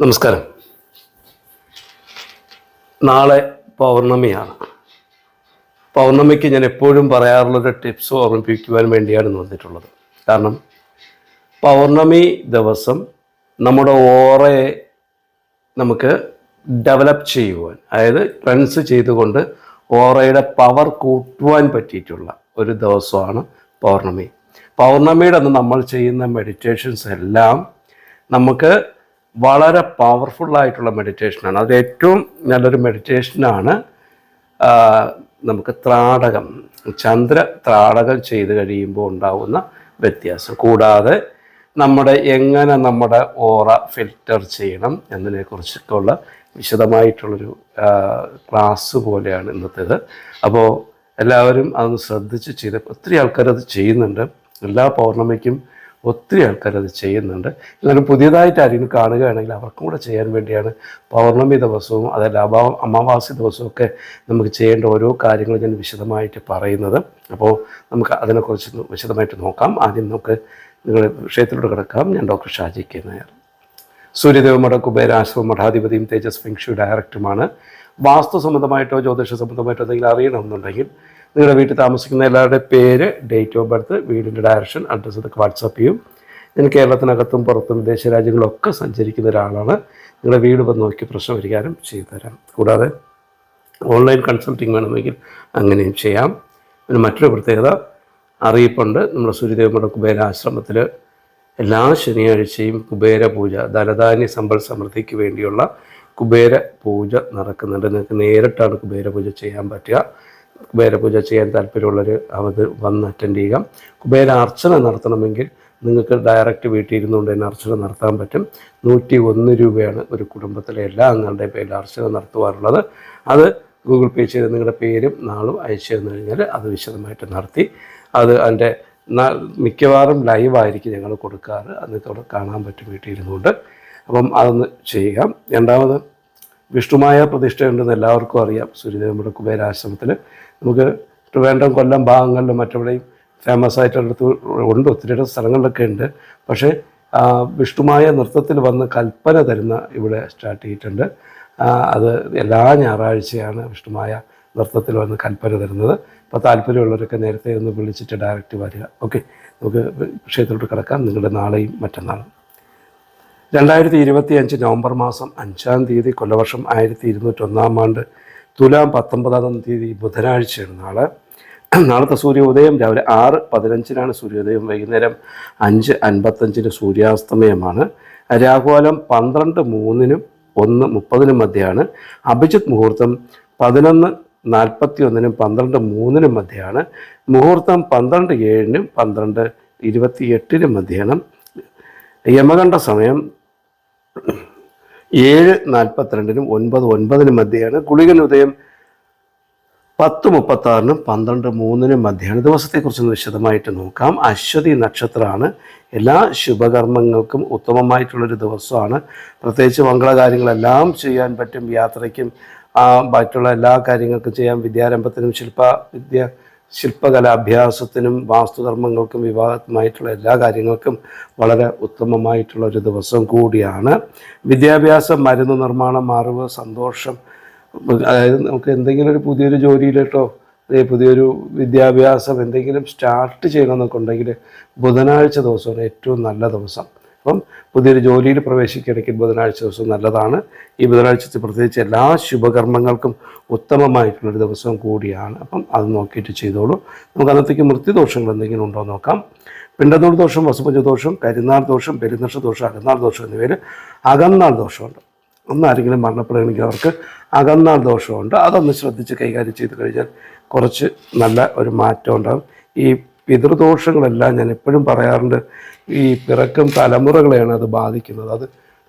നമസ്കാരം. നാളെ പൗർണമിയാണ്. പൗർണമിക്ക് ഞാൻ എപ്പോഴും പറയാറുള്ളൊരു ടിപ്സ് ഓർമ്മിപ്പിക്കുവാൻ വേണ്ടിയാണ് വന്നിട്ടുള്ളത്. കാരണം പൗർണമി ദിവസം നമ്മുടെ ഓറയെ നമുക്ക് ഡെവലപ്പ് ചെയ്യുവാൻ അതായത് ക്ലൻസ് ചെയ്തുകൊണ്ട് ഓറയുടെ പവർ കൂട്ടുവാൻ പറ്റിയിട്ടുള്ള ഒരു ദിവസമാണ് പൗർണമി. പൗർണമിയുടെ അന്ന് നമ്മൾ ചെയ്യുന്ന മെഡിറ്റേഷൻസ് എല്ലാം നമുക്ക് വളരെ പവർഫുൾ ആയിട്ടുള്ള മെഡിറ്റേഷനാണ് അത് ഏറ്റവും നല്ലൊരു മെഡിറ്റേഷനാണ് നമുക്ക് ത്രാടകം ചന്ദ്ര ത്രാടകം ചെയ്ത് കഴിയുമ്പോൾ ഉണ്ടാകുന്ന വ്യത്യാസം. കൂടാതെ നമ്മുടെ എങ്ങനെ നമ്മുടെ ഓറ ഫിൽറ്റർ ചെയ്യണം എന്നതിനെക്കുറിച്ചൊക്കെ ഉള്ള വിശദമായിട്ടുള്ളൊരു ക്ലാസ് പോലെയാണ് ഇന്നത്തേത്. അപ്പോൾ എല്ലാവരും അതൊന്ന് ശ്രദ്ധിച്ച് ചെയ്ത് ഒത്തിരി ആൾക്കാരത് ചെയ്യുന്നുണ്ട്. എല്ലാ പൗർണമിക്കും ഒത്തിരി ആൾക്കാർ അത് ചെയ്യുന്നുണ്ട്. എന്നാലും പുതിയതായിട്ട് ആരെങ്കിലും കാണുകയാണെങ്കിൽ അവർക്കും കൂടെ ചെയ്യാൻ വേണ്ടിയാണ് പൗർണമി ദിവസവും അതല്ല അഭാ അമാവാസി ദിവസവും ഒക്കെ നമുക്ക് ചെയ്യേണ്ട ഓരോ കാര്യങ്ങളും ഞാൻ വിശദമായിട്ട് പറയുന്നത്. അപ്പോൾ നമുക്ക് അതിനെക്കുറിച്ച് വിശദമായിട്ട് നോക്കാം. ആദ്യം നമുക്ക് നിങ്ങൾ വിഷയത്തിലൂടെ കിടക്കാം. ഞാൻ ഡോക്ടർ ഷാജി കെ നായർ. സൂര്യദേവമഠ കുബേരാശ്രമ മഠാധിപതിയും തേജസ് ഫെങ്ഷു ഡയറക്ടറുമാണ്. വാസ്തു സംബന്ധമായിട്ടോ ജ്യോതിഷ സംബന്ധമായിട്ടോ എന്തെങ്കിലും അറിയണമെന്നുണ്ടെങ്കിൽ നിങ്ങളുടെ വീട്ടിൽ താമസിക്കുന്ന എല്ലാവരുടെ പേര് ഡേറ്റ് ഓഫ് ബർത്ത് വീടിന്റെ ഡയറക്ഷൻ അഡ്രസ്സ് ഇതൊക്കെ വാട്സപ്പ് ചെയ്യും. ഞാൻ കേരളത്തിനകത്തും പുറത്തും വിദേശ രാജ്യങ്ങളൊക്കെ സഞ്ചരിക്കുന്ന ഒരാളാണ്. നിങ്ങളുടെ വീട് വന്ന് നോക്കി പ്രശ്നം പരിഹാരം ചെയ്തു തരാം കൂടാതെ ഓൺലൈൻ കൺസൾട്ടിങ് വേണമെങ്കിൽ അങ്ങനെയും ചെയ്യാം. പിന്നെ മറ്റൊരു പ്രത്യേകത അറിയിപ്പുണ്ട്. നമ്മുടെ സൂര്യദേവമഠ കുബേര ആശ്രമത്തിൽ എല്ലാ ശനിയാഴ്ചയും കുബേര പൂജ ധനധാന്യ സമ്പൽ സമൃദ്ധിക്ക് വേണ്ടിയുള്ള കുബേര പൂജ നടക്കുന്നുണ്ട്. നിങ്ങൾക്ക് നേരിട്ടാണ് കുബേര പൂജ ചെയ്യാൻ പറ്റുക. കുബേര പൂജ ചെയ്യാൻ താല്പര്യമുള്ളവർ അവർ വന്ന് അറ്റൻഡ് ചെയ്യുക. കുബേര അർച്ചന നടത്തണമെങ്കിൽ നിങ്ങൾക്ക് ഡയറക്റ്റ് വീട്ടിൽ ഇരുന്നുകൊണ്ട് തന്നെ അർച്ചന നടത്താൻ പറ്റും. നൂറ്റി ഒന്ന് രൂപയാണ് ഒരു കുടുംബത്തിലെ എല്ലാ അംഗങ്ങളുടെയും പേരിൽ അർച്ചന നടത്തുവാറുള്ളത് അത് ഗൂഗിൾ പേ ചെയ്ത് നിങ്ങളുടെ പേരും നാളും അയച്ചു തന്നു കഴിഞ്ഞാൽ അത് വിശദമായിട്ട് നടത്തി. അത് അതിന്റെ മിക്കവാറും ലൈവായിരിക്കും ഞങ്ങൾ കൊടുക്കാറ്. അതിനകത്തോടെ കാണാൻ പറ്റും വീട്ടിൽ ഇരുന്നുകൊണ്ട്. അപ്പം അതൊന്ന് ചെയ്യുക. രണ്ടാമത് വിഷ്ണുമായ പ്രതിഷ്ഠയുണ്ടെന്ന് എല്ലാവർക്കും അറിയാം. സൂര്യദേവയുടെ കുബേരാശ്രമത്തിൽ നമുക്ക് ട്രിവാൻഡ്രം കൊല്ലം ഭാഗങ്ങളിലും മറ്റെവിടെയും ഫേമസ് ആയിട്ടുള്ളത് ഉണ്ട് ഒത്തിരി സ്ഥലങ്ങളിലൊക്കെ ഉണ്ട്. പക്ഷേ വിഷ്ണുമായ നൃത്തത്തിൽ വന്ന് കൽപ്പന തരുന്ന ഇവിടെ സ്റ്റാർട്ട് ചെയ്തിട്ടുണ്ട്. അത് എല്ലാ ഞായറാഴ്ചയാണ് വിഷ്ണുമായ നൃത്തത്തിൽ വന്ന് കൽപ്പന തരുന്നത്. അപ്പോൾ താല്പര്യമുള്ളവരൊക്കെ നേരത്തെ ഒന്ന് വിളിച്ചിട്ട് ഡയറക്റ്റ് വരിക. ഓക്കെ നമുക്ക് വിഷയത്തിലോട്ട് കിടക്കാം. നിങ്ങളുടെ നാളെയും മറ്റന്നാളും. രണ്ടായിരത്തി ഇരുപത്തി അഞ്ച് നവംബർ മാസം അഞ്ചാം തീയതി കൊല്ലവർഷം ആയിരത്തി ഇരുന്നൂറ്റൊന്നാം ആണ്ട് തുലാം പത്തൊമ്പതാം തീയതി ബുധനാഴ്ചയാണ് നാളെ. നാളത്തെ സൂര്യോദയം രാവിലെ ആറ് പതിനഞ്ചിനാണ് സൂര്യോദയം. വൈകുന്നേരം അഞ്ച് അൻപത്തഞ്ചിന് സൂര്യാസ്തമയമാണ്. രാഹുകാലം പന്ത്രണ്ട് മൂന്നിനും ഒന്ന് മുപ്പതിനും മധ്യയാണ്. അഭിജിത് മുഹൂർത്തം പതിനൊന്ന് നാൽപ്പത്തി ഒന്നിനും പന്ത്രണ്ട് മൂന്നിനും മധ്യയാണ്. മുഹൂർത്തം പന്ത്രണ്ട് ഏഴിനും പന്ത്രണ്ട് ഇരുപത്തി എട്ടിനും മധ്യയാണ്. യമകണ്ഠ സമയം ഏഴ് നാൽപ്പത്തിരണ്ടിനും ഒൻപത് ഒൻപതിനും മധ്യയാണ് ഗുളികൻ ഉദയം പത്ത് മുപ്പത്താറിനും പന്ത്രണ്ട് മൂന്നിനും മധ്യയാണ്. ദിവസത്തെക്കുറിച്ചൊന്ന് വിശദമായിട്ട് നോക്കാം. അശ്വതി നക്ഷത്രമാണ്. എല്ലാ ശുഭകർമ്മങ്ങൾക്കും ഉത്തമമായിട്ടുള്ളൊരു ദിവസമാണ്. പ്രത്യേകിച്ച് മംഗളകാര്യങ്ങളെല്ലാം ചെയ്യാൻ പറ്റും യാത്രയ്ക്കും ബാക്കിയുള്ള എല്ലാ കാര്യങ്ങൾക്കും ചെയ്യാം. വിദ്യാരംഭത്തിനും ശില്പ വിദ്യ ശില്പകല അഭ്യാസത്തിനും വാസ്തുകർമ്മങ്ങൾക്കും വിവാഹമായിട്ടുള്ള എല്ലാ കാര്യങ്ങൾക്കും വളരെ ഉത്തമമായിട്ടുള്ള ഒരു ദിവസം കൂടിയാണ്. വിദ്യാഭ്യാസം മരുന്ന് നിർമ്മാണം അറിവ് സന്തോഷം അതായത് നമുക്ക് എന്തെങ്കിലും ഒരു പുതിയൊരു ജോലിയിലോട്ടോ പുതിയൊരു വിദ്യാഭ്യാസം എന്തെങ്കിലും സ്റ്റാർട്ട് ചെയ്യണമെന്നൊക്കെ ഉണ്ടെങ്കിൽ ബുധനാഴ്ച ദിവസമാണ് ഏറ്റവും നല്ല ദിവസം. അപ്പം പുതിയൊരു ജോലിയിൽ പ്രവേശിക്കിടയ്ക്ക് ബുധനാഴ്ച ദിവസം നല്ലതാണ്. ഈ ബുധനാഴ്ച പ്രത്യേകിച്ച് എല്ലാ ശുഭകർമ്മങ്ങൾക്കും ഉത്തമമായിട്ടുള്ളൊരു ദിവസം കൂടിയാണ്. അപ്പം അത് നോക്കിയിട്ട് ചെയ്തോളൂ. നമുക്ക് അന്നത്തേക്ക് മൃത്യുദോഷങ്ങൾ എന്തെങ്കിലും ഉണ്ടോ നോക്കാം. പിണ്ടന്നൂർ ദോഷം വസുപഞ്ച ദോഷം കരിനാൾ ദോഷം പെരുന്നക്ഷ ദോഷം അകന്നാൾ ദോഷം എന്നിവയിൽ അകന്നാൾ ദോഷമുണ്ട്. ഒന്ന് ആരെങ്കിലും മരണപ്പെടുകയാണെങ്കിൽ അവർക്ക് അകന്നാൾ ദോഷമുണ്ട്. അതൊന്ന് ശ്രദ്ധിച്ച് കൈകാര്യം ചെയ്ത് കഴിഞ്ഞാൽ കുറച്ച് നല്ല ഒരു മാറ്റം ഉണ്ടാകും. ഈ പിതൃദോഷങ്ങളെല്ലാം ഞാൻ എപ്പോഴും പറയാറുണ്ട്. ഈ പിറക്കും തലമുറകളെയാണ് അത് ബാധിക്കുന്നത്. അത്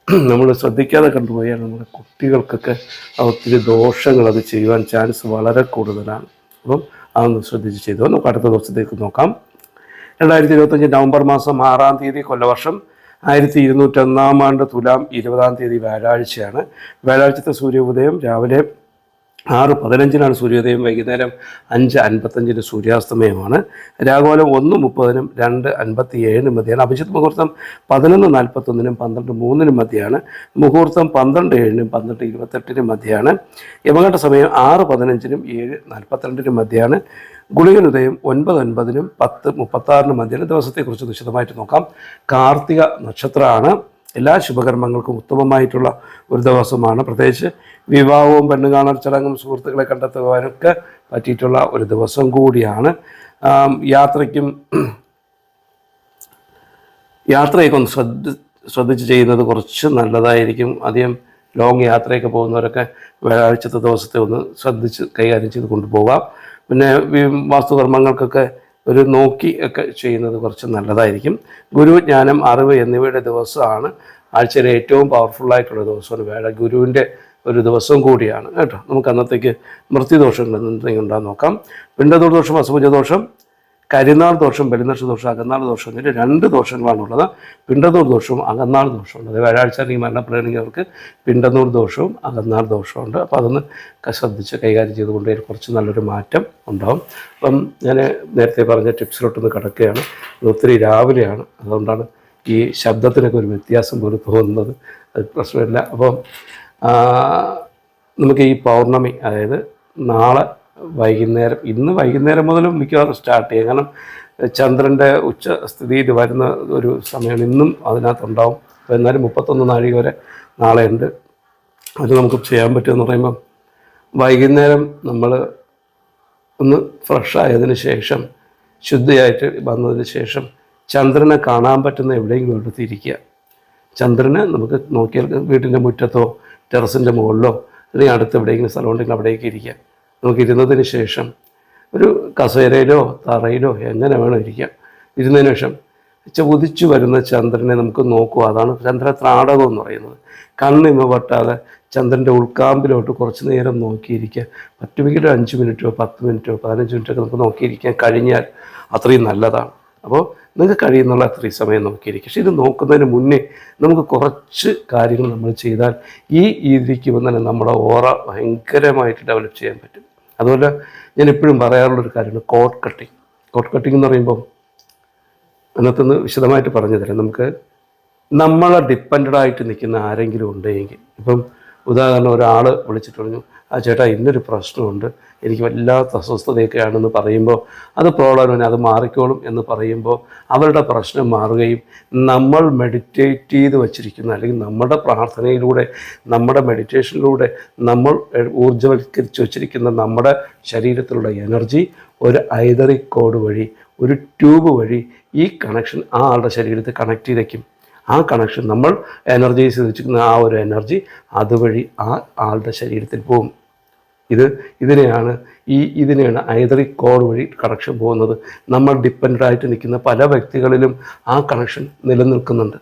നമ്മൾ ശ്രദ്ധിക്കാതെ കണ്ടുപോയാൽ നമ്മുടെ കുട്ടികൾക്കൊക്കെ ഒത്തിരി ദോഷങ്ങൾ അത് ചെയ്യുവാൻ ചാൻസ് വളരെ കൂടുതലാണ്. അപ്പം അതൊന്ന് ശ്രദ്ധിച്ച് ചെയ്തു. നമുക്ക് അടുത്ത ദിവസത്തേക്ക് നോക്കാം. രണ്ടായിരത്തി ഇരുപത്തഞ്ച് നവംബർ മാസം ആറാം തീയതി കൊല്ലവർഷം. ആയിരത്തി ഇരുന്നൂറ്റൊന്നാം ആണ്ട് തുലാം ഇരുപതാം തീയതി വ്യാഴാഴ്ചയാണ്. വ്യാഴാഴ്ചത്തെ സൂര്യോദയം രാവിലെ ആറ് പതിനഞ്ചിനാണ് സൂര്യോദയം വൈകുന്നേരം അഞ്ച് അൻപത്തഞ്ചിന് സൂര്യാസ്തമയമാണ്. രാഘോലം ഒന്ന് മുപ്പതിനും രണ്ട് അൻപത്തി ഏഴിനും മധ്യയാണ്. അഭിജിത്ത് മുഹൂർത്തം പതിനൊന്ന് നാൽപ്പത്തൊന്നിനും പന്ത്രണ്ട് മൂന്നിനും മധ്യയാണ്. മുഹൂർത്തം പന്ത്രണ്ട് ഏഴിനും പന്ത്രണ്ട് ഇരുപത്തെട്ടിനും മധ്യയാണ്. യമഘട്ട സമയം ആറ് പതിനഞ്ചിനും ഏഴ് നാൽപ്പത്തിരണ്ടിനും മധ്യയാണ്. ഗുളികനുദയം ഒൻപത് ഒൻപതിനും പത്ത് മുപ്പത്താറിനും മധ്യയാണ്. ദിവസത്തെക്കുറിച്ച് വിശദമായിട്ട് നോക്കാം. കാർത്തിക നക്ഷത്രമാണ്. എല്ലാ ശുഭകർമ്മങ്ങൾക്കും ഉത്തമമായിട്ടുള്ള ഒരു ദിവസമാണ്. പ്രത്യേകിച്ച് വിവാഹവും പെണ്ണ് കാണൽ ചടങ്ങും സുഹൃത്തുക്കളെ കണ്ടെത്തുവാനൊക്കെ പറ്റിയിട്ടുള്ള ഒരു ദിവസം കൂടിയാണ്. യാത്രയ്ക്കും യാത്രയൊക്കെ ഒന്ന് ശ്രദ്ധ ശ്രദ്ധിച്ച് ചെയ്യുന്നത് കുറച്ച് നല്ലതായിരിക്കും. അധികം ലോങ് യാത്രയൊക്കെ പോകുന്നവരൊക്കെ വ്യാഴാഴ്ചത്തെ ദിവസത്തെ ഒന്ന് ശ്രദ്ധിച്ച് കൈകാര്യം ചെയ്ത് കൊണ്ടുപോകാം. പിന്നെ വാസ്തുകർമ്മങ്ങൾക്കൊക്കെ ഒരു നോക്കി ഒക്കെ ചെയ്യുന്നത് കുറച്ച് നല്ലതായിരിക്കും. ഗുരു ജ്ഞാനം അറിവ് എന്നിവയുടെ ദിവസമാണ് ആഴ്ചയിലെ ഏറ്റവും പവർഫുള്ളായിട്ടുള്ള ദിവസമാണ് വേഴ ഗുരുവിന്റെ ഒരു ദിവസം കൂടിയാണ്. കേട്ടോ നമുക്ക് അന്നത്തേക്ക് മൃത്യുദോഷങ്ങൾ എന്തെങ്കിലും ഉണ്ടാകാൻ നോക്കാം. പിണ്ടദോഷം അസുഭജദോഷം കരിനാൾ ദോഷം ബലിനക്ഷ ദോഷം അകന്നാൾ ദോഷം എന്നിട്ട് രണ്ട് ദോഷങ്ങളാണുള്ളത്. പിണ്ടന്നൂർ ദോഷവും അകന്നാൾ ദോഷവും അതായത് അത് വ്യാഴാഴ്ച അല്ലെങ്കിൽ മരണപ്പെടുകയാണെങ്കിൽ പിണ്ടന്നൂർ ദോഷവും അകന്നാൾ ദോഷവും ഉണ്ട് അപ്പോൾ അതൊന്ന് ശ്രദ്ധിച്ച് കൈകാര്യം ചെയ്തുകൊണ്ട് കുറച്ച് നല്ലൊരു മാറ്റം ഉണ്ടാവും. അപ്പം ഞാൻ നേരത്തെ പറഞ്ഞ ടിപ്സിലോട്ടൊന്ന് കിടക്കുകയാണ്. ഇത് ഒത്തിരി രാവിലെയാണ്. അതുകൊണ്ടാണ് ഈ ശബ്ദത്തിനൊക്കെ ഒരു വ്യത്യാസം പോലും തോന്നുന്നത്. അത് പ്രശ്നമില്ല. അപ്പം നമുക്ക് ഈ പൗർണമി അതായത് നാളെ വൈകുന്നേരം ഇന്ന് വൈകുന്നേരം മുതൽ മിക്കവാറും സ്റ്റാർട്ട് ചെയ്യും. കാരണം ചന്ദ്രന്റെ ഉച്ച സ്ഥിതിയിൽ വരുന്ന ഒരു സമയമാണ്. ഇന്നും അതിനകത്തുണ്ടാവും. അപ്പോൾ എന്നാലും മുപ്പത്തൊന്ന് നാഴിക വരെ നാളെ ഉണ്ട്. അത് നമുക്ക് ചെയ്യാൻ പറ്റുമെന്ന് പറയുമ്പം വൈകുന്നേരം നമ്മൾ ഒന്ന് ഫ്രഷ് ആയതിനു ശേഷം ശുദ്ധിയായിട്ട് വന്നതിന് ശേഷം ചന്ദ്രനെ കാണാൻ പറ്റുന്ന എവിടെയെങ്കിലും എടുത്ത് ഇരിക്കുക. ചന്ദ്രനെ നമുക്ക് നോക്കിയാൽ വീട്ടിന്റെ മുറ്റത്തോ ടെറസിന്റെ മുകളിലോ അല്ലെങ്കിൽ അടുത്ത് എവിടെയെങ്കിലും സ്ഥലമുണ്ടെങ്കിൽ അവിടേക്ക് ഇരിക്കാം നമുക്ക് ഇരുന്നതിന് ശേഷം ഒരു കസേരയിലോ തറയിലോ എങ്ങനെ വേണം ഇരിക്കാം. ഇരുന്നതിന് ശേഷം ഉദിച്ചു വരുന്ന ചന്ദ്രനെ നമുക്ക് നോക്കുക അതാണ് ചന്ദ്ര ത്രാടകം എന്ന് പറയുന്നത്. കണ്ണിമ പട്ടാതെ ചന്ദ്രന്റെ ഉൾക്കാമ്പിലോട്ട് കുറച്ച് നേരം നോക്കിയിരിക്കുക പറ്റുമെങ്കിൽ ഒരു അഞ്ച് മിനിറ്റോ പത്ത് മിനിറ്റോ പതിനഞ്ച് മിനിറ്റൊക്കെ നമുക്ക് നോക്കിയിരിക്കാൻ കഴിഞ്ഞാൽ അത്രയും നല്ലതാണ്. അപ്പോൾ നിങ്ങൾക്ക് കഴിയുന്നുള്ള അത്രയും സമയം നോക്കിയിരിക്കും. പക്ഷേ ഇത് നോക്കുന്നതിന് മുന്നേ നമുക്ക് കുറച്ച് കാര്യങ്ങൾ നമ്മൾ ചെയ്താൽ ഈ രീതിക്ക് വന്നാൽ നമ്മുടെ ഓറ ഭയങ്കരമായിട്ട് ഡെവലപ്പ് ചെയ്യാൻ പറ്റും. അതുപോലെ ഞാൻ എപ്പോഴും പറയാറുള്ളൊരു കാര്യമാണ് കോട്ട് കട്ടിങ്. കോട്ട് കട്ടിങ് എന്ന് പറയുമ്പോൾ അതിനകത്തുനിന്ന് വിശദമായിട്ട് പറഞ്ഞു തരാം നമുക്ക് നമ്മളെ ഡിപ്പെൻഡായിട്ട് നിൽക്കുന്ന ആരെങ്കിലും ഉണ്ടെങ്കിൽ. ഇപ്പം ഉദാഹരണം ഒരാൾ വിളിച്ചിട്ട് പറഞ്ഞു ആ ചേട്ടാ ഇന്നൊരു പ്രശ്നമുണ്ട്. എനിക്ക് വല്ലാത്ത അസ്വസ്ഥതയൊക്കെയാണെന്ന് പറയുമ്പോൾ അത് പ്രോബ്ലം അത് മാറിക്കോളും എന്ന് പറയുമ്പോൾ അവരുടെ പ്രശ്നം മാറുകയും നമ്മൾ മെഡിറ്റേറ്റ് ചെയ്ത് വച്ചിരിക്കുന്ന അല്ലെങ്കിൽ നമ്മുടെ പ്രാർത്ഥനയിലൂടെ നമ്മുടെ മെഡിറ്റേഷനിലൂടെ നമ്മൾ ഊർജവൽക്കരിച്ച് വച്ചിരിക്കുന്ന നമ്മുടെ ശരീരത്തിലുള്ള എനർജി ഒരു ഐതറി കോഡ് വഴി ഒരു ട്യൂബ് വഴി ഈ കണക്ഷൻ ആ ആളുടെ ശരീരത്തിൽ കണക്ട് ചെയ്തേക്കും. ആ കണക്ഷൻ നമ്മൾ എനർജൈസ് വെച്ചിരിക്കുന്ന ആ ഒരു എനർജി അതുവഴി ആ ആളുടെ ശരീരത്തിൽ പോകും ഇത് ഇതിനെയാണ് ഈ ഇതിനെയാണ് ഐതറി കോഡ് വഴി കണക്ഷൻ പോകുന്നത്. നമ്മൾ ഡിപ്പെൻഡ് ആയിട്ട് നിൽക്കുന്ന പല വ്യക്തികളിലും ആ കണക്ഷൻ നിലനിൽക്കുന്നുണ്ട്.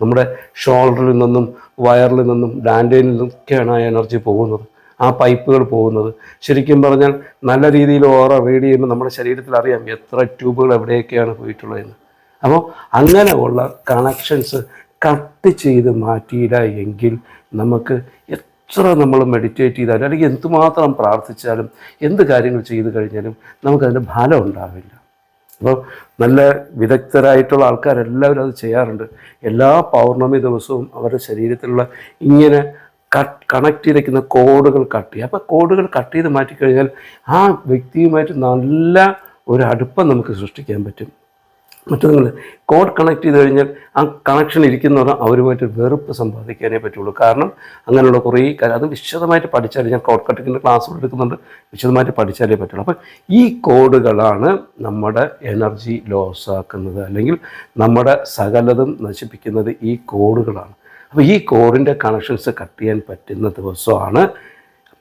നമ്മുടെ ഷോൾഡറിൽ നിന്നും വയറിൽ നിന്നും ഡാൻഡേനിൽ നിന്നൊക്കെയാണ് ആ എനർജി പോകുന്നത്. ആ പൈപ്പുകൾ പോകുന്നത്. ശരിക്കും പറഞ്ഞാൽ നല്ല രീതിയിൽ ഓറ റീഡ് ചെയ്യുമ്പോൾ നമ്മുടെ ശരീരത്തിൽ അറിയാം എത്ര ട്യൂബുകൾ എവിടെയൊക്കെയാണ് പോയിട്ടുള്ളതെന്ന്. അപ്പോൾ അങ്ങനെയുള്ള കണക്ഷൻസ് കട്ട് ചെയ്ത് മാറ്റിയില്ല എങ്കിൽ നമുക്ക് എത്ര നമ്മൾ മെഡിറ്റേറ്റ് ചെയ്താലും അല്ലെങ്കിൽ എന്തുമാത്രം പ്രാർത്ഥിച്ചാലും എന്ത് കാര്യങ്ങൾ ചെയ്തു കഴിഞ്ഞാലും നമുക്കതിന്റെ ഫലം ഉണ്ടാവില്ല. അപ്പോൾ നല്ല വിദഗ്ധരായിട്ടുള്ള ആൾക്കാരെല്ലാവരും അത് ചെയ്യാറുണ്ട്. എല്ലാ പൗർണമി ദിവസവും അവരുടെ ശരീരത്തിലുള്ള ഇങ്ങനെ കട്ട് കണക്ട് ചെയ്തിരിക്കുന്ന കോഡുകൾ കട്ട് ചെയ്യുക. അപ്പോൾ കോഡുകൾ കട്ട് ചെയ്ത് മാറ്റിക്കഴിഞ്ഞാൽ ആ വ്യക്തിയുമായിട്ട് നല്ല ഒരു അടുപ്പം നമുക്ക് സൃഷ്ടിക്കാൻ പറ്റും. മറ്റൊന്നുങ്ങൾ കോഡ് കണക്ട് ചെയ്ത് കഴിഞ്ഞാൽ ആ കണക്ഷൻ ഇരിക്കുന്നവർ അവരുമായിട്ട് വെറുപ്പ് സമ്പാദിക്കാനേ പറ്റുള്ളൂ. കാരണം അങ്ങനെയുള്ള കുറേ കാര്യം അത് വിശദമായിട്ട് പഠിച്ചാലേ ഞാൻ കോഡ് കട്ടിങ്ങിന്റെ ക്ലാസ് എടുക്കുന്നുണ്ട്. വിശദമായിട്ട് പഠിച്ചാലേ പറ്റുള്ളൂ. അപ്പം ഈ കോഡുകളാണ് നമ്മുടെ എനർജി ലോസ് ആക്കുന്നത് അല്ലെങ്കിൽ നമ്മുടെ സകലതും നശിപ്പിക്കുന്നത് ഈ കോഡുകളാണ്. അപ്പോൾ ഈ കോഡിന്റെ കണക്ഷൻസ് കട്ട് ചെയ്യാൻ പറ്റുന്ന ദിവസമാണ്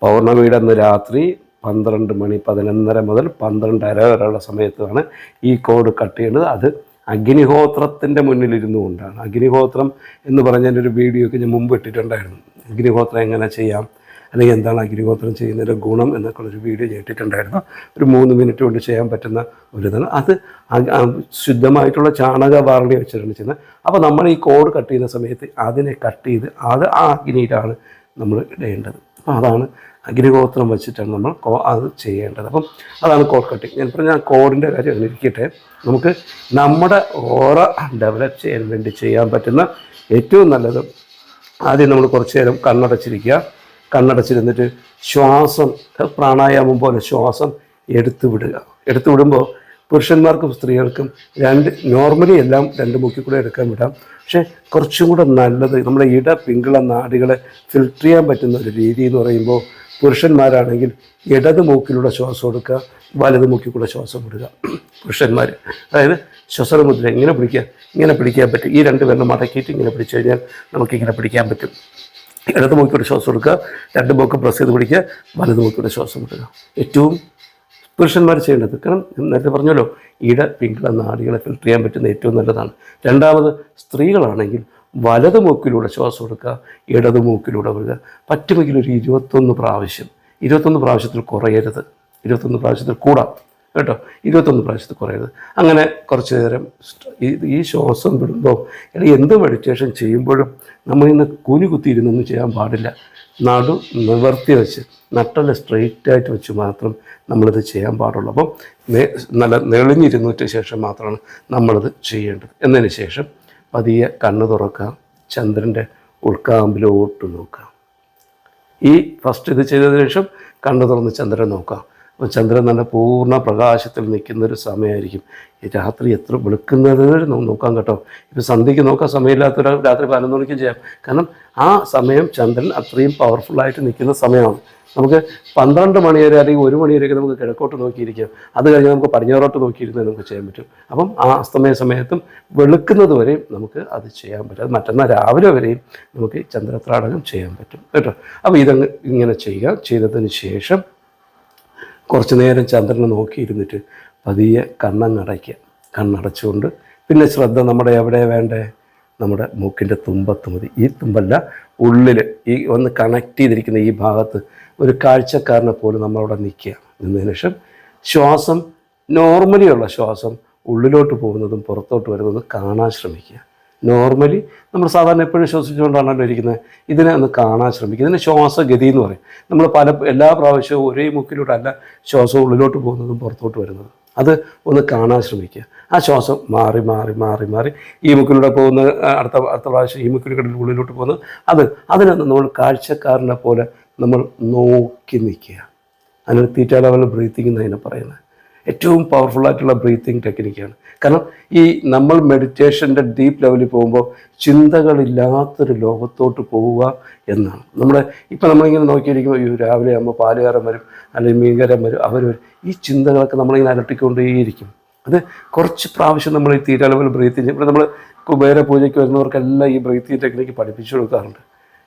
പൗർണമിയുടെ അന്ന് രാത്രി പന്ത്രണ്ട് മണി പതിനൊന്നര മുതൽ പന്ത്രണ്ടര വരെയുള്ള സമയത്താണ് ഈ കോഡ് കട്ട് ചെയ്യുന്നത് അത് അഗ്നിഹോത്രത്തിന്റെ മുന്നിലിരുന്നു കൊണ്ടാണ്. അഗ്നിഹോത്രം എന്ന് പറഞ്ഞതിന്റെ ഒരു വീഡിയോ ഒക്കെ ഞാൻ മുമ്പ് ഇട്ടിട്ടുണ്ടായിരുന്നു. അഗ്നിഹോത്രം എങ്ങനെ ചെയ്യാം? അല്ലെങ്കിൽ എന്താണ് അഗ്നിഹോത്രം ചെയ്യുന്നതിന്റെ ഗുണം എന്നൊക്കെ ഉള്ളൊരു വീഡിയോ ഞാൻ ഇട്ടിട്ടുണ്ടായിരുന്നു. ഒരു മൂന്ന് മിനിറ്റ് കൊണ്ട് ചെയ്യാൻ പറ്റുന്ന ഒരു ഇതാണ്. അത് ശുദ്ധമായിട്ടുള്ള ചാണക വാറണി വെച്ചിട്ടാണ് ചെയ്യുന്നത്. അപ്പോൾ നമ്മൾ ഈ കോഡ് കട്ട് ചെയ്യുന്ന സമയത്ത് അതിനെ കട്ട് ചെയ്ത് അത് ആ അഗ്നിയിലാണ് നമ്മൾ ഇടേണ്ടത്. അപ്പോൾ അതാണ് അഗ്നിഗോത്രം വെച്ചിട്ടാണ് നമ്മൾ കോ അത് ചെയ്യേണ്ടത്. അപ്പം അതാണ് കോഡ് കട്ടിങ് ഞാൻ പറഞ്ഞ കോഡിന്റെ കാര്യം ഇരിക്കട്ടെ നമുക്ക് നമ്മുടെ ഓറ ഡെവലപ്പ് ചെയ്യാൻ വേണ്ടി ചെയ്യാൻ പറ്റുന്ന ഏറ്റവും നല്ലത് ആദ്യം നമ്മൾ കുറച്ച് നേരം കണ്ണടച്ചിരിക്കുക. കണ്ണടച്ചിരുന്നിട്ട് ശ്വാസം പ്രാണായാമം പോലെ ശ്വാസം എടുത്തു വിടുക. എടുത്തു വിടുമ്പോൾ പുരുഷന്മാർക്കും സ്ത്രീകൾക്കും രണ്ട് നോർമലി എല്ലാം രണ്ട് മുക്കിൽ കൂടെ എടുക്കാൻ വിടാം. പക്ഷേ കുറച്ചും കൂടെ നല്ലത് നമ്മുടെ ഇട പിങ്കള നാടികളെ ഫിൽട്ടർ ചെയ്യാൻ പറ്റുന്ന ഒരു രീതി എന്ന് പറയുമ്പോൾ പുരുഷന്മാരാണെങ്കിൽ ഇടത് മൂക്കിലൂടെ ശ്വാസം എടുക്കുക വലത് മൂക്കിലൂടെ ശ്വാസം വിടുക. പുരുഷന്മാർ അതായത് ശ്വസനമുദ്ര ഇങ്ങനെ പിടിക്കുക ഇങ്ങനെ പിടിക്കാൻ പറ്റും. ഈ രണ്ട് പേരും മടക്കിയിട്ട് ഇങ്ങനെ പിടിച്ചു കഴിഞ്ഞാൽ നമുക്കിങ്ങനെ പിടിക്കാൻ പറ്റും. ഇടത് മൂക്കിലൂടെ ശ്വാസം എടുക്കുക രണ്ട് മൂക്ക് പ്രസ് ചെയ്ത് പിടിക്കുക വലത് മൂക്കിലൂടെ ശ്വാസം വിടുക. ഏറ്റവും പുരുഷന്മാർ ചെയ്യേണ്ടത് കാരണം നേരത്തെ പറഞ്ഞല്ലോ ഇട പിങ്കിള നാടികളെ ഫിൽട്ടർ ചെയ്യാൻ പറ്റുന്ന ഏറ്റവും നല്ലതാണ്. രണ്ടാമത് സ്ത്രീകളാണെങ്കിൽ വലത് മൂക്കിലൂടെ ശ്വാസം എടുക്കുക ഇടത് മൂക്കിലൂടെ വിടുക. പറ്റുമെങ്കിൽ ഒരു ഇരുപത്തൊന്ന് പ്രാവശ്യം ഇരുപത്തൊന്ന് പ്രാവശ്യത്തിൽ കുറയരുത്. ഇരുപത്തൊന്ന് പ്രാവശ്യത്തിൽ കൂടാം കേട്ടോ? ഇരുപത്തൊന്ന് പ്രാവശ്യത്തിൽ കുറയരുത്. അങ്ങനെ കുറച്ച് നേരം ഈ ശ്വാസം വിടുമ്പോൾ എടാ എന്ത് മെഡിറ്റേഷൻ ചെയ്യുമ്പോഴും നമ്മൾ ഇന്ന് കൂനി കുത്തിയിരുന്നൊന്നും ചെയ്യാൻ പാടില്ല. നടു നിവർത്തി വെച്ച് നട്ടൽ സ്ട്രെയിറ്റ് ആയിട്ട് വെച്ച് മാത്രം നമ്മളിത് ചെയ്യാൻ പാടുള്ളൂ. അപ്പം നല്ല നെളിഞ്ഞിരുന്നിട്ട് ശേഷം മാത്രമാണ് നമ്മളിത് ചെയ്യേണ്ടത്. എന്നതിന് ശേഷം പതിയെ കണ്ണ് തുറക്കാം ചന്ദ്രന്റെ ഉൾക്കാമ്പിലോട്ട് നോക്കാം. ഈ ഫസ്റ്റ് ഇത് ചെയ്തതിനു ശേഷം കണ്ണു തുറന്ന് ചന്ദ്രൻ നോക്കാം. അപ്പോൾ ചന്ദ്രൻ നല്ല പൂർണ പ്രകാശത്തിൽ നിൽക്കുന്ന ഒരു സമയമായിരിക്കും. ഈ രാത്രി എത്ര വെളുക്കുന്നത് നോക്കാൻ നോക്കാം കേട്ടോ. ഇപ്പോൾ സന്ധ്യയ്ക്ക് നോക്കാൻ സമയമില്ലാത്തൊരു രാത്രി പതിനൊന്ന് മണിക്കും ചെയ്യാം. കാരണം ആ സമയം ചന്ദ്രൻ അത്രയും പവർഫുള്ളായിട്ട് നിൽക്കുന്ന സമയമാണ്. നമുക്ക് പന്ത്രണ്ട് മണി വരെ അല്ലെങ്കിൽ ഒരു മണി വരെയൊക്കെ നമുക്ക് കിഴക്കോട്ട് നോക്കിയിരിക്കാം. അത് കഴിഞ്ഞ് നമുക്ക് പടിഞ്ഞാറോട്ട് നോക്കിയിരുന്നേ നമുക്ക് ചെയ്യാൻ പറ്റും. അപ്പം ആ അസ്തമയ സമയത്തും വെളുക്കുന്നത് വരെയും നമുക്ക് അത് ചെയ്യാൻ പറ്റും. അത് മറ്റന്നാൾ രാവിലെ വരെയും നമുക്ക് ചന്ദ്രത്രാടകം ചെയ്യാൻ പറ്റും കേട്ടോ. അപ്പോൾ ഇതങ്ങ് ഇങ്ങനെ ചെയ്യുക. ചെയ്തതിന് ശേഷം കുറച്ച് നേരം ചന്ദ്രനെ നോക്കിയിരുന്നിട്ട് പതിയെ കണ്ണങ്ങടയ്ക്കുക. കണ്ണടച്ചുകൊണ്ട് പിന്നെ ശ്രദ്ധ നമ്മുടെ എവിടെ വേണ്ടേ? നമ്മുടെ മൂക്കിന്റെ തുമ്പത്ത് മതി. ഈ തുമ്പല്ല ഉള്ളിൽ ഈ ഒന്ന് കണക്ട് ചെയ്തിരിക്കുന്ന ഈ ഭാഗത്ത് ഒരു കാഴ്ചക്കാരനെ പോലും നമ്മളവിടെ നിൽക്കുക. നിന്നതിന് ശേഷം ശ്വാസം നോർമലി ഉള്ള ശ്വാസം ഉള്ളിലോട്ട് പോകുന്നതും പുറത്തോട്ട് വരുന്നതും കാണാൻ ശ്രമിക്കുക. നോർമലി നമ്മൾ സാധാരണ എപ്പോഴും ശ്വസിച്ചുകൊണ്ടാണല്ലോ ഇരിക്കുന്നത്. ഇതിനെ ഒന്ന് കാണാൻ ശ്രമിക്കുക. ഇതിന് ശ്വാസഗതി എന്ന് പറയും. നമ്മൾ പല എല്ലാ പ്രാവശ്യവും ഒരേ മുക്കിലൂടെയല്ല ശ്വാസം ഉള്ളിലോട്ട് പോകുന്നതും പുറത്തോട്ട് വരുന്നതും. അത് ഒന്ന് കാണാൻ ശ്രമിക്കുക. ആ ശ്വാസം മാറി മാറി മാറി മാറി ഈ മുക്കിലൂടെ പോകുന്ന അടുത്ത അടുത്ത പ്രാവശ്യം ഈ മുക്കിലൂടെ ഉള്ളിലോട്ട് പോകുന്നത് അത് അതിനൊന്ന് നമ്മൾ കാഴ്ചക്കാരനെ പോലെ നമ്മൾ നോക്കി നിൽക്കുക. അതിനൊരു തീറ്റ ലെവൽ ബ്രീത്തിങ് എന്നതിനെ പറയുന്നത്. ഏറ്റവും പവർഫുൾ ആയിട്ടുള്ള ബ്രീത്തിങ് ടെക്നിക്കാണ് കാരണം ഈ നമ്മൾ മെഡിറ്റേഷന്റെ ഡീപ്പ് ലെവലിൽ പോകുമ്പോൾ ചിന്തകളില്ലാത്തൊരു ലോകത്തോട്ട് പോവുക എന്നാണ്. നമ്മുടെ ഇപ്പം നമ്മളിങ്ങനെ നോക്കിയിരിക്കുമ്പോൾ ഈ രാവിലെ ആകുമ്പോൾ പാലുകാരൻ വരും അല്ലെങ്കിൽ മീൻകാരൻ വരും അവർ വരും. ഈ ചിന്തകളൊക്കെ നമ്മളിങ്ങനെ അലട്ടിക്കൊണ്ടേയിരിക്കും. അത് കുറച്ച് പ്രാവശ്യം നമ്മൾ ഈ തീറ്റ ലെവൽ ബ്രീത്തിങ് ഇവിടെ നമ്മൾ കുബേര പൂജയ്ക്ക് വരുന്നവർക്കെല്ലാം ഈ ബ്രീത്തിങ് ടെക്നിക്ക് പഠിപ്പിച്ചു കൊടുക്കാറുണ്ട്.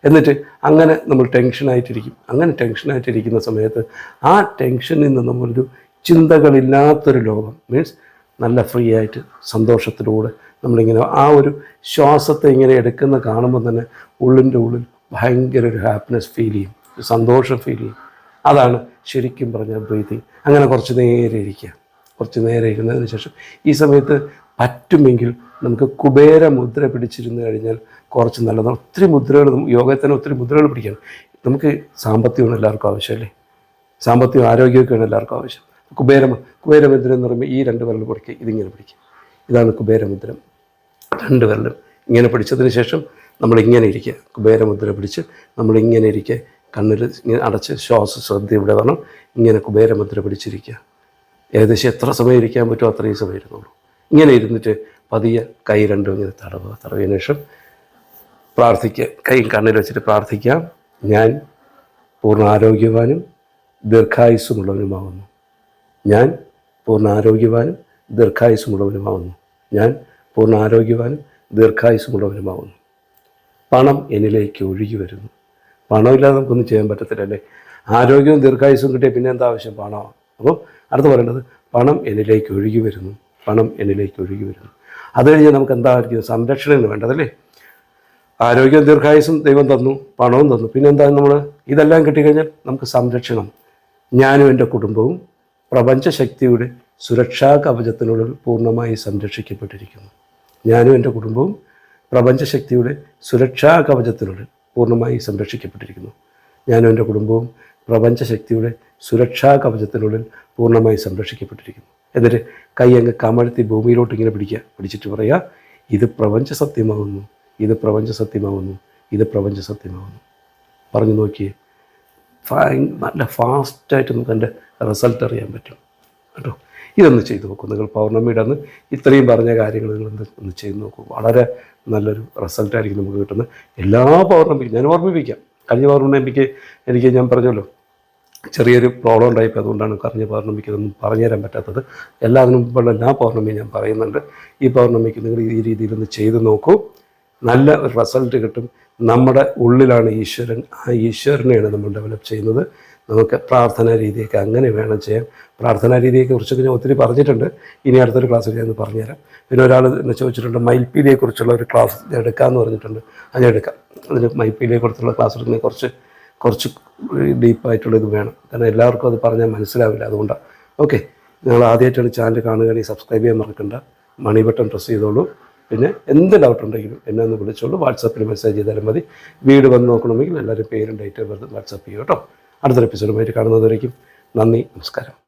എന്നിട്ട് അങ്ങനെ നമ്മൾ ടെൻഷനായിട്ടിരിക്കും അങ്ങനെ ടെൻഷനായിട്ടിരിക്കുന്ന സമയത്ത് ആ ടെൻഷനിൽ നിന്ന് നമ്മളൊരു ചിന്തകളില്ലാത്തൊരു ലോകം മീൻസ് നല്ല ഫ്രീ ആയിട്ട് സന്തോഷത്തിലൂടെ നമ്മളിങ്ങനെ ആ ഒരു ശ്വാസത്തെ ഇങ്ങനെ എടുക്കുന്ന കാണുമ്പോൾ തന്നെ ഉള്ളിന്റെ ഉള്ളിൽ ഭയങ്കര ഒരു ഹാപ്പിനെസ് ഫീൽ ചെയ്യും സന്തോഷം ഫീൽ ചെയ്യും. അതാണ് ശരിക്കും പറഞ്ഞാൽ ബ്രീത്തിങ് അങ്ങനെ കുറച്ച് നേരെ ഇരിക്കുക. കുറച്ച് നേരെ ഇരുന്നതിന് ശേഷം ഈ സമയത്ത് പറ്റുമെങ്കിൽ നമുക്ക് കുബേര മുദ്ര പിടിച്ചിരുന്ന് കഴിഞ്ഞാൽ കുറച്ച് നല്ലതാണ്. ഒത്തിരി മുദ്രകൾ യോഗയിൽ തന്നെ ഒത്തിരി മുദ്രകൾ പിടിക്കണം. നമുക്ക് സാമ്പത്തികമാണ് എല്ലാവർക്കും ആവശ്യമല്ലേ സാമ്പത്തികം ആരോഗ്യമൊക്കെയാണ് എല്ലാവർക്കും ആവശ്യം. കുബേര കുബേരമുദ്ര എന്ന് പറയുമ്പോൾ ഈ രണ്ട് വിരൽ പിടിക്കുക ഇതിങ്ങനെ പിടിക്കുക ഇതാണ് കുബേരമുദ്രം രണ്ട് വിരലും ഇങ്ങനെ പിടിച്ചതിന് ശേഷം നമ്മളിങ്ങനെ ഇരിക്കുക. കുബേരമുദ്ര പിടിച്ച് നമ്മളിങ്ങനെ ഇരിക്കുക. കണ്ണിൽ ഇങ്ങനെ അടച്ച് ശ്വാസ ശ്രദ്ധ ഇവിടെ വേണം ഇങ്ങനെ കുബേരമുദ്ര പിടിച്ചിരിക്കുക. ഏകദേശം എത്ര സമയം ഇരിക്കാൻ പറ്റുമോ അത്രയും സമയം ഇരുന്നുള്ളൂ ഇങ്ങനെ ഇരുന്നിട്ട് പതിയെ കൈ രണ്ടും ഇങ്ങനെ തടവുക. തടവിയതിനു ശേഷം പ്രാർത്ഥിക്കുക കൈ കണ്ണിൽ വെച്ചിട്ട് പ്രാർത്ഥിക്കാം. ഞാൻ പൂർണ ആരോഗ്യവാനും ദീർഘായുസ്സുമുള്ളവനുമാകുന്നു ഞാൻ പൂർണ ആരോഗ്യവാനും ദീർഘായുസ്സുമുള്ളവനുമാകുന്നു ഞാൻ പൂർണ ആരോഗ്യവാനും ദീർഘായുസ്സുമുള്ളവനുമാകുന്നു പണം എന്നിലേക്ക് ഒഴുകി വരുന്നു. പണമില്ലാതെ നമുക്കൊന്നും ചെയ്യാൻ പറ്റത്തില്ല അല്ലേ ആരോഗ്യവും ദീർഘായുസ്സും കിട്ടിയ പിന്നെ എന്താ ആവശ്യം? പണമാണ് അപ്പോൾ അടുത്ത് പറയേണ്ടത് പണം എന്നിലേക്ക് ഒഴുകി വരുന്നു. പണം എന്നിലേക്ക് ഒഴുകി വരുന്നു. അത് കഴിഞ്ഞ് നമുക്ക് എന്തായിരിക്കും? സംരക്ഷണം വേണ്ടതല്ലേ? ആരോഗ്യം ദീർഘായുസും ദൈവം തന്നു പണവും തന്നു. പിന്നെന്താ നമ്മൾ? ഇതെല്ലാം കിട്ടിക്കഴിഞ്ഞാൽ നമുക്ക് സംരക്ഷണം. ഞാനും എന്റെ കുടുംബവും പ്രപഞ്ചശക്തിയുടെ സുരക്ഷാ കവചത്തിനുള്ളിൽ പൂർണമായി സംരക്ഷിക്കപ്പെട്ടിരിക്കുന്നു. ഞാനും എന്റെ കുടുംബവും പ്രപഞ്ചശക്തിയുടെ സുരക്ഷാ കവചത്തിനുള്ളിൽ പൂർണമായി സംരക്ഷിക്കപ്പെട്ടിരിക്കുന്നു. ഞാനും എന്റെ കുടുംബവും പ്രപഞ്ചശക്തിയുടെ സുരക്ഷാ കവചത്തിനുള്ളിൽ പൂർണമായി സംരക്ഷിക്കപ്പെട്ടിരിക്കുന്നു. എന്നിട്ട് കൈ അങ്ങ് കമഴ്ത്തി ഭൂമിയിലോട്ട് ഇങ്ങനെ പിടിക്കുക പിടിച്ചിട്ട് പറയുക ഇത് പ്രപഞ്ച സത്യമാവുന്നു ഇത് പ്രപഞ്ച സത്യമാവുന്നു ഇത് പ്രപഞ്ച സത്യമാവുന്നു. പറഞ്ഞു നോക്കിയേ നല്ല ഫാസ്റ്റായിട്ട് നമുക്ക് അതിന്റെ റിസൾട്ട് അറിയാൻ പറ്റും. കേട്ടോ ഇതൊന്ന് ചെയ്ത് നോക്കൂ. നിങ്ങൾ പൗർണമിയുടെ അന്ന് ഇത്രയും പറഞ്ഞ കാര്യങ്ങൾ നിങ്ങൾ ഒന്ന് ചെയ്ത് നോക്കൂ. വളരെ നല്ലൊരു റിസൾട്ടായിരിക്കും നമുക്ക് കിട്ടുന്നത്. എല്ലാ പൗർണമിക്കും ഞാൻ ഓർമ്മിപ്പിക്കാം. കഴിഞ്ഞ പൗർണമിക്ക് എനിക്ക് ഞാൻ പറഞ്ഞല്ലോ ചെറിയൊരു പ്രോബ്ലം ഉണ്ടായിപ്പോൾ അതുകൊണ്ടാണ് കഴിഞ്ഞ പൗർണമിക്ക് ഇതൊന്നും പറഞ്ഞുതരാൻ പറ്റാത്തത്. എല്ലാത്തിനും മുമ്പുള്ള എല്ലാ പൗർണമിയും ഞാൻ പറയുന്നുണ്ട്. ഈ പൗർണമിക്ക് നിങ്ങൾ ഈ രീതിയിലൊന്ന് ചെയ്ത് നോക്കൂ. നല്ല റിസൾട്ട് കിട്ടും. നമ്മുടെ ഉള്ളിലാണ് ഈശ്വരൻ. ആ ഈശ്വരനെയാണ് നമ്മൾ ഡെവലപ്പ് ചെയ്യുന്നത്. നമുക്ക് പ്രാർത്ഥനാ രീതിയൊക്കെ അങ്ങനെ വേണം ചെയ്യാം പ്രാർത്ഥനാ രീതിയെക്കുറിച്ചൊക്കെ കുറിച്ചൊക്കെ ഞാൻ ഒത്തിരി പറഞ്ഞിട്ടുണ്ട്. ഇനി അടുത്തൊരു ക്ലാസ്സിൽ ഞാൻ പറഞ്ഞുതരാം. പിന്നെ ഒരാൾ എന്നെ ചോദിച്ചിട്ടുണ്ട് മൈപ്പീലിയെക്കുറിച്ചുള്ള ഒരു ക്ലാസ് ഞാൻ എടുക്കാമെന്ന് പറഞ്ഞിട്ടുണ്ട്. അത് ഞാൻ എടുക്കാം. അതിന് മയിൽപ്പീലിയെക്കുറിച്ചുള്ള ക്ലാസ് എടുക്കുന്ന കുറച്ച് കുറച്ച് ഡീപ്പായിട്ടുള്ള ഇത് വേണം. കാരണം എല്ലാവർക്കും അത് പറഞ്ഞാൽ മനസ്സിലാവില്ല അതുകൊണ്ടാണ് ഓക്കെ നിങ്ങൾ ആദ്യമായിട്ടാണ് ചാനൽ കാണുകയാണെങ്കിൽ സബ്സ്ക്രൈബ് ചെയ്യാൻ മറക്കണ്ട. മണി ബട്ടൺ പ്രസ് ചെയ്തോളൂ. പിന്നെ എന്ത് ഡൗട്ട് ഉണ്ടെങ്കിലും എന്നെ ഒന്ന് വിളിച്ചോളൂ. വാട്സാപ്പിൽ മെസ്സേജ് ചെയ്താലും മതി. വീട് വന്ന് നോക്കണമെങ്കിൽ എല്ലാവരും പേരും ഡേറ്റ് വെറുതെ വാട്സാപ്പ് ചെയ്യും കേട്ടോ. അടുത്തൊരു എപ്പിസോഡുമായിട്ട് കാണുന്നതുവരേക്കും നന്ദി നമസ്കാരം.